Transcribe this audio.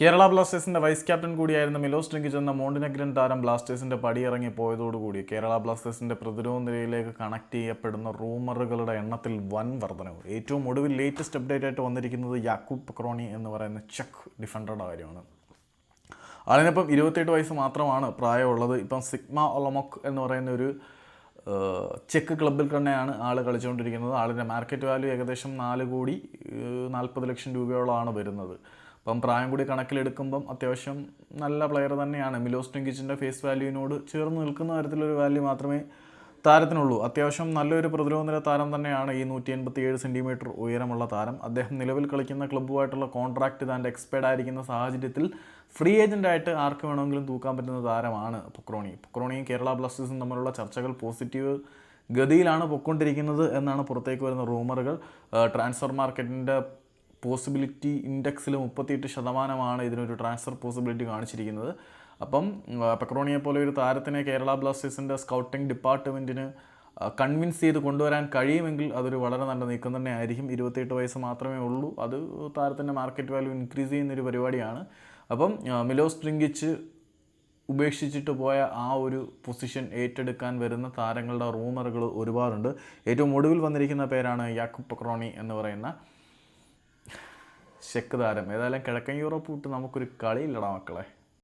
കേരള ബ്ലാസ്റ്റേഴ്സിന്റെ vice captain കൂടിയായിരുന്ന Milos Drincic എന്ന മോണ്ടിനഗ്രൻ താരം ബ്ലാസ്റ്റേഴ്സിന്റെ പടിയിറങ്ങി പോയതോടുകൂടി കേരള ബ്ലാസ്റ്റേഴ്സിന്റെ പ്രതിരോധ നിരയിലേക്ക് കണക്ട് ചെയ്യപ്പെടുന്ന റൂമറുകളുടെ എണ്ണത്തിൽ വൻ വർധനവ്. ഏറ്റവും ഒടുവിൽ ലേറ്റസ്റ്റ് അപ്ഡേറ്റ് ആയിട്ട് വന്നിരിക്കുന്നത് യാക്കൂബ് പക്രോണി എന്ന് പറയുന്ന ചെക്ക് ഡിഫൻഡറുടെ കാര്യമാണ്. ആളിനിപ്പം ഇരുപത്തിയെട്ട് വയസ്സ് മാത്രമാണ് പ്രായമുള്ളത്. ഇപ്പം സിഗ്മ ഒളമൊക് എന്ന് പറയുന്ന ഒരു ചെക്ക് ക്ലബിൽ തന്നെയാണ് ആൾ കളിച്ചുകൊണ്ടിരിക്കുന്നത്. ആളിന്റെ മാർക്കറ്റ് വാല്യൂ ഏകദേശം നാല് കോടി നാൽപ്പത് ലക്ഷം രൂപയോളമാണ് വരുന്നത്. അപ്പം പ്രായം കൂടി കണക്കിലെടുക്കുമ്പം അത്യാവശ്യം നല്ല പ്ലെയർ തന്നെയാണ്. മിലോസ് ടിങ്കിച്ചിന്റെ ഫേസ് വാല്യൂവിനോട് ചേർന്ന് നിൽക്കുന്ന തരത്തിലൊരു വാല്യൂ മാത്രമേ താരത്തിനുള്ളൂ. അത്യാവശ്യം നല്ലൊരു പ്രതിരോധ നിര താരം തന്നെയാണ് ഈ നൂറ്റി എൺപത്തി ഏഴ് സെന്റിമീറ്റർ ഉയരമുള്ള താരം. അദ്ദേഹം നിലവിൽ കളിക്കുന്ന ക്ലബ്ബുമായിട്ടുള്ള കോൺട്രാക്റ്റ് താന്റെ എക്സ്പയർഡ് ആയിരിക്കുന്ന സാഹചര്യത്തിൽ ഫ്രീ ഏജന്റായിട്ട് ആർക്ക് വേണമെങ്കിലും തൂക്കാൻ പറ്റുന്ന താരമാണ് പൊക്രോണി. പൊക്രോണിയും കേരള ബ്ലാസ്റ്റേഴ്സും തമ്മിലുള്ള ചർച്ചകൾ പോസിറ്റീവ് ഗതിയിലാണ് പൊക്കൊണ്ടിരിക്കുന്നത് എന്നാണ് പുറത്തേക്ക് വരുന്ന റൂമറുകൾ. ട്രാൻസ്ഫർ മാർക്കറ്റിന്റെ പോസിബിലിറ്റി ഇൻഡെക്സിൽ മുപ്പത്തിയെട്ട് ശതമാനമാണ് ഇതിനൊരു ട്രാൻസ്ഫർ പോസിബിലിറ്റി കാണിച്ചിരിക്കുന്നത്. അപ്പം പെക്രോണിയെ പോലെ ഒരു താരത്തിനെ കേരള ബ്ലാസ്റ്റേഴ്സിന്റെ സ്കൗട്ടിംഗ് ഡിപ്പാർട്ട്മെന്റിന് കൺവിൻസ് ചെയ്ത് കൊണ്ടുവരാൻ കഴിയുമെങ്കിൽ അതൊരു വളരെ നല്ല നീക്കം തന്നെ ആയിരിക്കും ഇരുപത്തിയെട്ട് വയസ്സ് മാത്രമേ ഉള്ളൂ. അത് താരത്തിന്റെ മാർക്കറ്റ് വാല്യൂ ഇൻക്രീസ് ചെയ്യുന്നൊരു പരിപാടിയാണ്. അപ്പം മിലോസ് ട്രിങ്കിച്ച് ഉപേക്ഷിച്ചിട്ട് പോയ ആ ഒരു പൊസിഷൻ ഏറ്റെടുക്കാൻ വരുന്ന താരങ്ങളുടെ റൂമറുകൾ ഒരുപാടുണ്ട്. ഏറ്റവും ഒടുവിൽ വന്നിരിക്കുന്ന പേരാണ് യാക്കുബ് പക്രോണി എന്ന് പറയുന്ന ചെക്ക് താരം. ഏതായാലും കിഴക്കൻ യൂറോപ്പ് വിട്ട് നമുക്കൊരു കളിയില്ലടാ മക്കളെ.